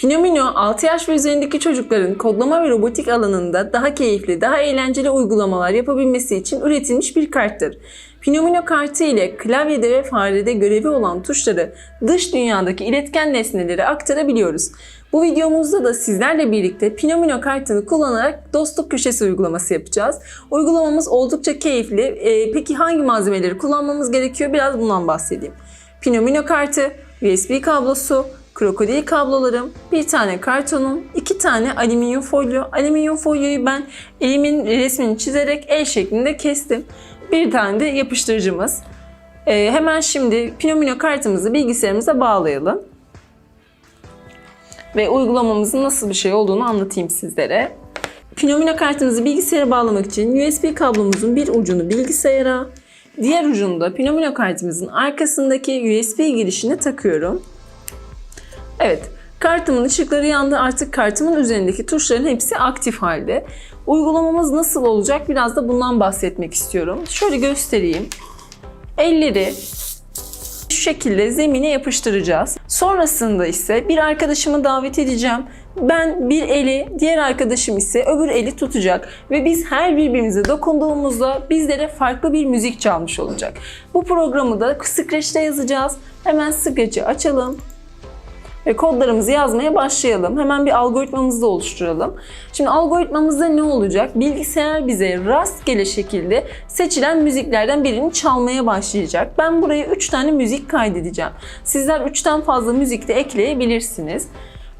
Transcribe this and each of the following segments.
Pinomino 6 yaş ve üzerindeki çocukların kodlama ve robotik alanında daha keyifli, daha eğlenceli uygulamalar yapabilmesi için üretilmiş bir karttır. Pinomino kartı ile klavyede ve farede görevi olan tuşları dış dünyadaki iletken nesnelere aktarabiliyoruz. Bu videomuzda da sizlerle birlikte Pinomino kartını kullanarak dostluk köşesi uygulaması yapacağız. Uygulamamız oldukça keyifli. Ee, peki hangi malzemeleri kullanmamız gerekiyor? Biraz bundan bahsedeyim. Pinomino kartı, USB kablosu, krokodil kablolarım, bir tane kartonum, iki tane alüminyum folyo. Alüminyum folyoyu ben elimin resmini çizerek el şeklinde kestim. Bir tane de yapıştırıcımız. Ee, hemen şimdi Pinomino kartımızı bilgisayarımıza bağlayalım. Ve uygulamamızın nasıl bir şey olduğunu anlatayım sizlere. Pinomino kartımızı bilgisayara bağlamak için USB kablomuzun bir ucunu bilgisayara, diğer ucunu da Pinomino kartımızın arkasındaki USB girişine takıyorum. Evet, kartımın ışıkları yandı. Artık kartımın üzerindeki tuşların hepsi aktif halde. Uygulamamız nasıl olacak biraz da bundan bahsetmek istiyorum. Şöyle göstereyim. Elleri şu şekilde zemine yapıştıracağız. Sonrasında ise bir arkadaşımı davet edeceğim. Ben bir eli, diğer arkadaşım ise öbür eli tutacak ve biz her birbirimize dokunduğumuzda bizlere farklı bir müzik çalmış olacak. Bu programı da Scratch'te yazacağız. Hemen Scratch'i açalım ve kodlarımızı yazmaya başlayalım. Hemen bir algoritmamızı da oluşturalım. Şimdi algoritmamızda ne olacak? Bilgisayar bize rastgele şekilde seçilen müziklerden birini çalmaya başlayacak. Ben buraya 3 tane müzik kaydedeceğim. Sizler 3'ten fazla müzik de ekleyebilirsiniz.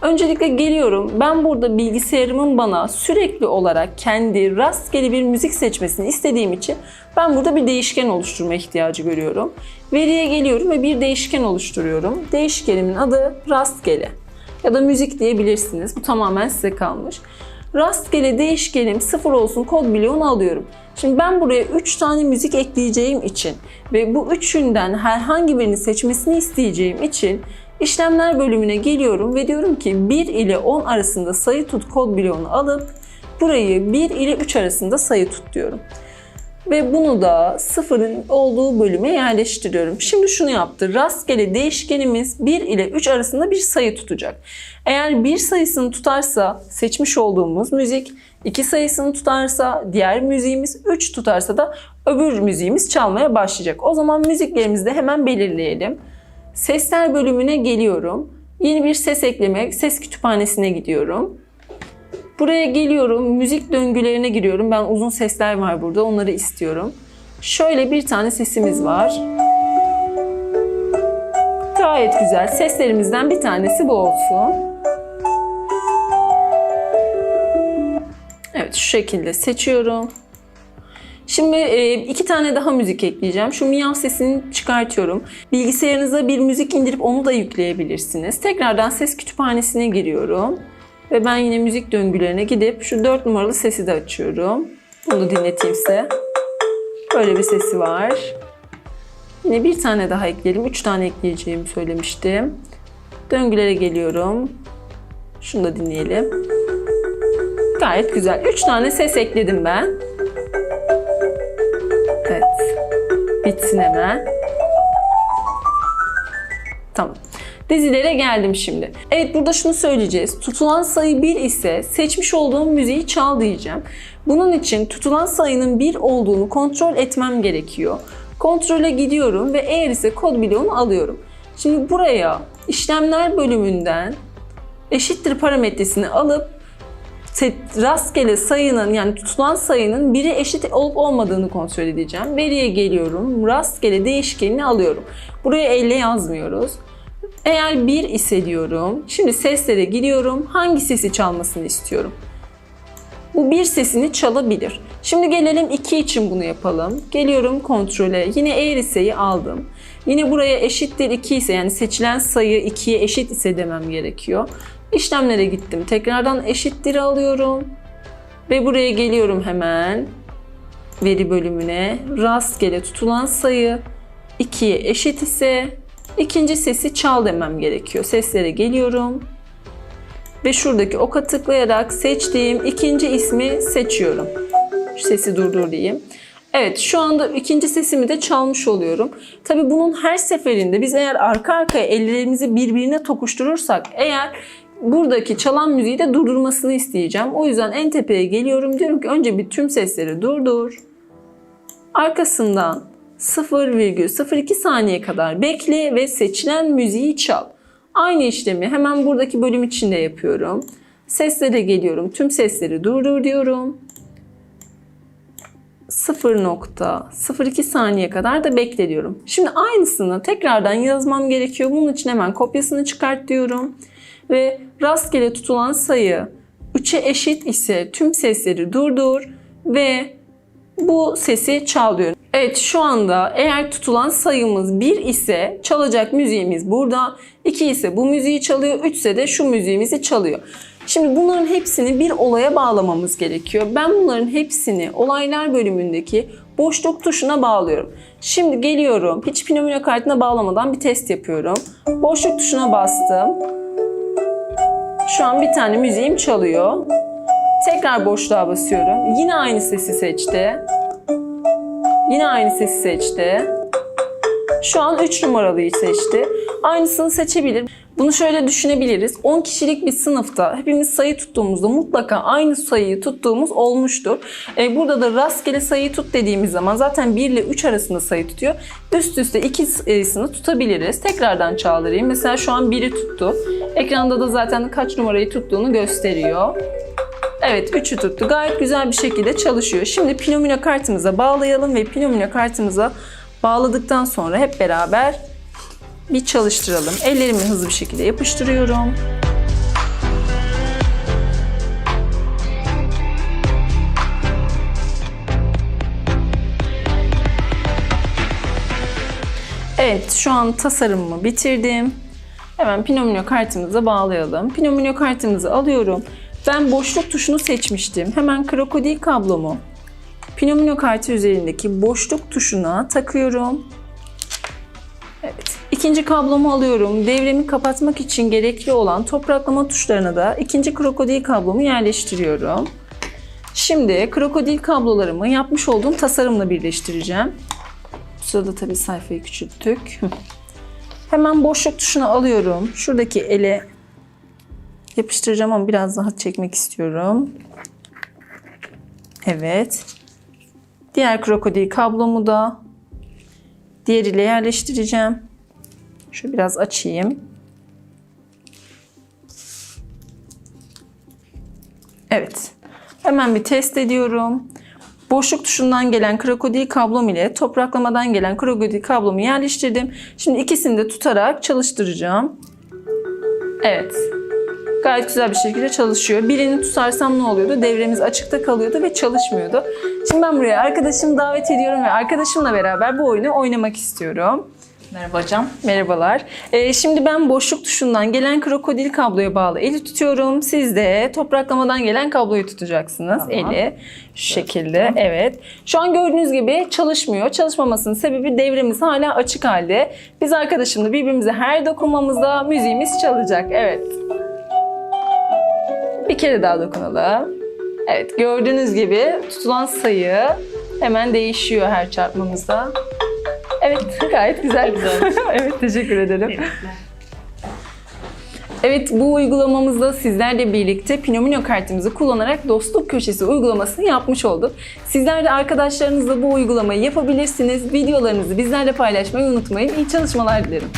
Öncelikle geliyorum. Ben burada bilgisayarımın bana sürekli olarak kendi rastgele bir müzik seçmesini istediğim için ben burada bir değişken oluşturma ihtiyacı görüyorum. Veriye geliyorum ve bir değişken oluşturuyorum. Değişkenimin adı rastgele ya da müzik diyebilirsiniz. Bu tamamen size kalmış. Rastgele değişkenim sıfır olsun kod bloğunu alıyorum. Şimdi ben buraya 3 tane müzik ekleyeceğim için ve bu üçünden herhangi birini seçmesini isteyeceğim için İşlemler bölümüne geliyorum ve diyorum ki 1 ile 10 arasında sayı tut kod bloğunu alıp burayı 1 ile 3 arasında sayı tut diyorum. Ve bunu da sıfırın olduğu bölüme yerleştiriyorum. Şimdi şunu yaptı. Rastgele değişkenimiz 1 ile 3 arasında bir sayı tutacak. Eğer bir sayısını tutarsa seçmiş olduğumuz müzik, 2 sayısını tutarsa diğer müziğimiz, 3 tutarsa da öbür müziğimiz çalmaya başlayacak. O zaman müziklerimizi de hemen belirleyelim. Sesler bölümüne geliyorum. Yeni bir ses ekleme, ses kütüphanesine gidiyorum. Buraya geliyorum, müzik döngülerine giriyorum. Ben uzun sesler var burada, onları istiyorum. Şöyle bir tane sesimiz var. Gayet güzel. Seslerimizden bir tanesi bu olsun. Evet, şu şekilde seçiyorum. Şimdi e, iki tane daha müzik ekleyeceğim. Şu miyav sesini çıkartıyorum. Bilgisayarınıza bir müzik indirip onu da yükleyebilirsiniz. Tekrardan ses kütüphanesine giriyorum. Ve ben yine müzik döngülerine gidip şu 4 numaralı sesi de açıyorum. Bunu dinleteyim size. Böyle bir sesi var. Yine bir tane daha ekleyelim. 3 tane ekleyeceğimi söylemiştim. Döngülere geliyorum. Şunu da dinleyelim. Gayet güzel. 3 tane ses ekledim ben. Bitsin hemen. Tamam. Dizilere geldim şimdi. Evet burada şunu söyleyeceğiz. Tutulan sayı 1 ise seçmiş olduğum müziği çal diyeceğim. Bunun için tutulan sayının 1 olduğunu kontrol etmem gerekiyor. Kontrole gidiyorum ve eğer ise kod bloğunu alıyorum. Şimdi buraya işlemler bölümünden eşittir parametresini alıp rastgele sayının yani tutulan sayının biri eşit olup olmadığını kontrol edeceğim. Veriye geliyorum. Rastgele değişkenini alıyorum. Buraya elle yazmıyoruz. Eğer 1 ise diyorum. Şimdi seslere giriyorum. Hangi sesi çalmasını istiyorum? Bu bir sesini çalabilir. Şimdi gelelim 2 için bunu yapalım. Geliyorum kontrole. Yine eğer ise'yi aldım. Yine buraya eşittir 2 ise yani seçilen sayı 2'ye eşit ise demem gerekiyor. İşlemlere gittim. Tekrardan eşittir alıyorum. Ve buraya geliyorum hemen. Veri bölümüne. Rastgele tutulan sayı 2'ye eşit ise ikinci sesi çal demem gerekiyor. Seslere geliyorum. Ve şuradaki oka tıklayarak seçtiğim ikinci ismi seçiyorum. Sesi durdur diyeyim. Evet şu anda ikinci sesimi de çalmış oluyorum. Tabi bunun her seferinde biz eğer arka arkaya ellerimizi birbirine tokuşturursak eğer buradaki çalan müziği de durdurmasını isteyeceğim. O yüzden en tepeye geliyorum. Diyorum ki önce bir tüm sesleri durdur. Arkasından 0,02 saniye kadar bekle ve seçilen müziği çal. Aynı işlemi hemen buradaki bölüm içinde yapıyorum. Seslere geliyorum. Tüm sesleri durdur diyorum. 0.02 saniye kadar da bekle diyorum. Şimdi aynısını tekrardan yazmam gerekiyor. Bunun için hemen kopyasını çıkart diyorum. Ve rastgele tutulan sayı 3'e eşit ise tüm sesleri durdur ve bu sesi çal diyorum. Evet şu anda eğer tutulan sayımız 1 ise çalacak müziğimiz burada. 2 ise bu müziği çalıyor. 3 ise de şu müziğimizi çalıyor. Şimdi bunların hepsini bir olaya bağlamamız gerekiyor. Ben bunların hepsini olaylar bölümündeki boşluk tuşuna bağlıyorum. Şimdi geliyorum. Hiç pinomino kartına bağlamadan bir test yapıyorum. Boşluk tuşuna bastım. Şu an bir tane müziğim çalıyor. Tekrar boşluğa basıyorum. Yine aynı sesi seçti. Yine aynı sesi seçti. Şu an 3 numaralıyı seçti. Aynısını seçebilir. Bunu şöyle düşünebiliriz. 10 kişilik bir sınıfta hepimiz sayı tuttuğumuzda mutlaka aynı sayıyı tuttuğumuz olmuştur. Ee, burada da rastgele sayıyı tut dediğimiz zaman zaten 1 ile 3 arasında sayı tutuyor. Üst üste iki sayısını tutabiliriz. Tekrardan çağırayım. Mesela şu an 1'i tuttu. Ekranda da zaten kaç numarayı tuttuğunu gösteriyor. Evet 3'ü tuttu. Gayet güzel bir şekilde çalışıyor. Şimdi Pinomino kartımıza bağlayalım ve Pinomino kartımıza bağladıktan sonra hep beraber bir çalıştıralım. Ellerimi hızlı bir şekilde yapıştırıyorum. Evet, şu an tasarımımı bitirdim. Hemen Pinomino kartımıza bağlayalım. Pinomino kartımızı alıyorum. Ben boşluk tuşunu seçmiştim. Hemen krokodil kablomu Pinomino kartı üzerindeki boşluk tuşuna takıyorum. Evet. İkinci kablomu alıyorum. Devremi kapatmak için gerekli olan topraklama tuşlarına da ikinci krokodil kablomu yerleştiriyorum. Şimdi krokodil kablolarımı yapmış olduğum tasarımla birleştireceğim. Bu sırada tabii sayfayı küçülttük. Hemen boşluk tuşunu alıyorum. Şuradaki ele yapıştıracağım ama biraz daha çekmek istiyorum. Evet. Diğer krokodil kablomu da diğeriyle yerleştireceğim. Şu biraz açayım. Evet. Hemen bir test ediyorum. Boşluk tuşundan gelen krokodil kablom ile topraklamadan gelen krokodil kablomu yerleştirdim. Şimdi ikisini de tutarak çalıştıracağım. Evet. Gayet güzel bir şekilde çalışıyor. Birini tutarsam ne oluyordu? Devremiz açıkta kalıyordu ve çalışmıyordu. Şimdi ben buraya arkadaşımı davet ediyorum ve arkadaşımla beraber bu oyunu oynamak istiyorum. Merhaba hocam. Merhabalar. Ee, şimdi ben boşluk tuşundan gelen krokodil kabloya bağlı eli tutuyorum. Siz de topraklamadan gelen kabloyu tutacaksınız. Tamam. Eli şu şekilde. Evet. Şu an gördüğünüz gibi çalışmıyor. Çalışmamasının sebebi devremiz hala açık halde. Biz arkadaşımla birbirimize her dokunmamızda müziğimiz çalacak. Evet. Bir kere daha dokunalım. Evet gördüğünüz gibi tutulan sayı hemen değişiyor her çarpmamızda. Evet gayet güzel. evet teşekkür ederim. Evet bu uygulamamızda sizlerle birlikte Pinomino kartımızı kullanarak dostluk köşesi uygulamasını yapmış olduk. Sizler de arkadaşlarınızla bu uygulamayı yapabilirsiniz. Videolarınızı bizlerle paylaşmayı unutmayın. İyi çalışmalar dilerim.